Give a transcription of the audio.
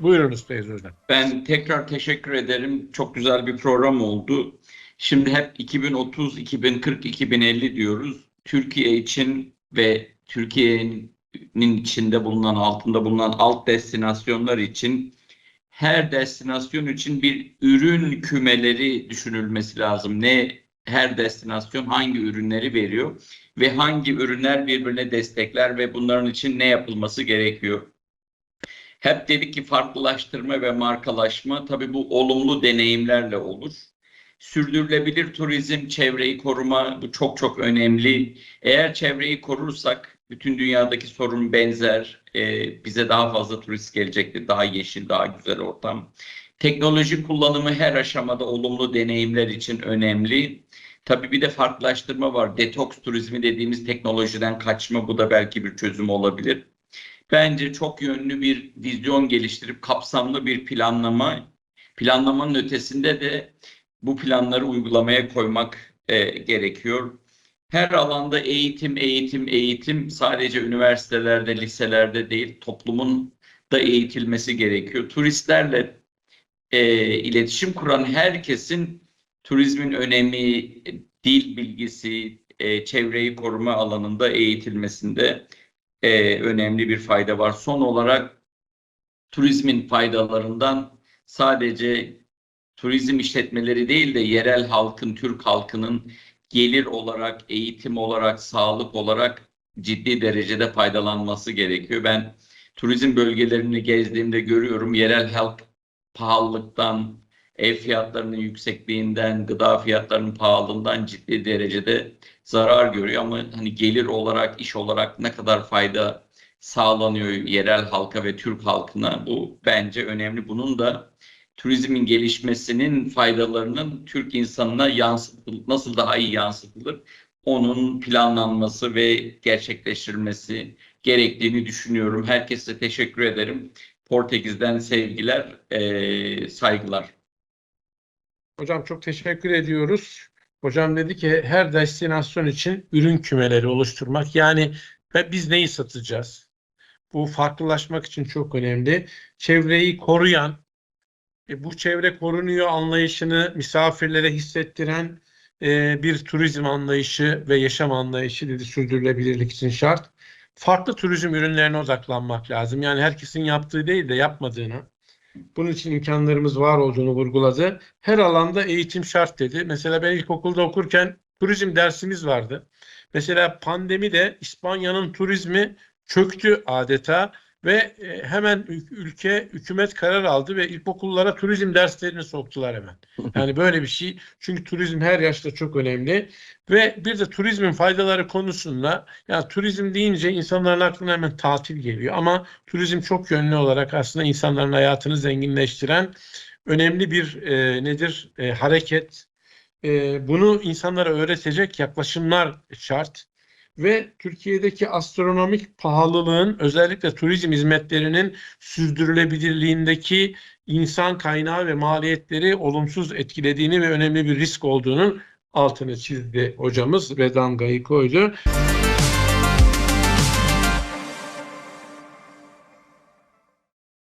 Buyurunuz Feyzi Hocam. Ben tekrar teşekkür ederim. Çok güzel bir program oldu. Şimdi hep 2030, 2040, 2050 diyoruz. Türkiye için ve Türkiye'nin içinde bulunan, altında bulunan alt destinasyonlar için her destinasyon için bir ürün kümeleri düşünülmesi lazım. Ne her destinasyon hangi ürünleri veriyor ve hangi ürünler birbirine destekler ve bunların için ne yapılması gerekiyor? Hep dedik ki farklılaştırma ve markalaşma tabii bu olumlu deneyimlerle olur. Sürdürülebilir turizm, çevreyi koruma bu çok çok önemli. Eğer çevreyi korursak bütün dünyadaki sorun benzer. Ee, bize daha fazla turist gelecektir. Daha yeşil, daha güzel ortam. Teknoloji kullanımı her aşamada olumlu deneyimler için önemli. Tabii bir de farklılaştırma var. Detoks turizmi dediğimiz teknolojiden kaçma bu da belki bir çözüm olabilir. Bence çok yönlü bir vizyon geliştirip kapsamlı bir planlama, planlamanın ötesinde de bu planları uygulamaya koymak e, gerekiyor. Her alanda eğitim, eğitim, eğitim sadece üniversitelerde, liselerde değil, toplumun da eğitilmesi gerekiyor. Turistlerle e, iletişim kuran herkesin turizmin önemi, dil bilgisi, e, çevreyi koruma alanında eğitilmesinde e, önemli bir fayda var. Son olarak turizmin faydalarından sadece turizm işletmeleri değil de yerel halkın, Türk halkının gelir olarak, eğitim olarak, sağlık olarak ciddi derecede faydalanması gerekiyor. Ben turizm bölgelerini gezdiğimde görüyorum yerel halk pahalılıktan, ev fiyatlarının yüksekliğinden, gıda fiyatlarının pahalılığından ciddi derecede zarar görüyor ama hani gelir olarak, iş olarak ne kadar fayda sağlanıyor yerel halka ve Türk halkına bu bence önemli. Bunun da turizmin gelişmesinin faydalarının Türk insanına yansıtıl nasıl daha iyi yansıtılır onun planlanması ve gerçekleştirilmesi gerektiğini düşünüyorum. Herkese teşekkür ederim. Portekiz'den sevgiler, eee, saygılar. Hocam çok teşekkür ediyoruz. Hocam dedi ki her destinasyon için ürün kümeleri oluşturmak. Yani ve biz neyi satacağız? Bu farklılaşmak için çok önemli. Çevreyi koruyan, e, bu çevre korunuyor anlayışını misafirlere hissettiren e, bir turizm anlayışı ve yaşam anlayışı dedi sürdürülebilirlik için şart. Farklı turizm ürünlerine odaklanmak lazım. Yani herkesin yaptığı değil de yapmadığını. Bunun için imkanlarımız var olduğunu vurguladı. Her alanda eğitim şart dedi. Mesela ben ilkokulda okurken turizm dersimiz vardı. Mesela pandemide İspanya'nın turizmi çöktü adeta ve e, hemen ül- ülke hükümet karar aldı ve ilkokullara turizm derslerini soktular hemen. Yani böyle bir şey. Çünkü turizm her yaşta çok önemli ve bir de turizmin faydaları konusunda ya turizm deyince insanların aklına hemen tatil geliyor ama turizm çok yönlü olarak aslında insanların hayatını zenginleştiren önemli bir e, nedir E, hareket. E, bunu insanlara öğretecek yaklaşımlar şart ve Türkiye'deki astronomik pahalılığın özellikle turizm hizmetlerinin sürdürülebilirliğindeki insan kaynağı ve maliyetleri olumsuz etkilediğini ve önemli bir risk olduğunun altını çizdi hocamız ve damgayı koydu.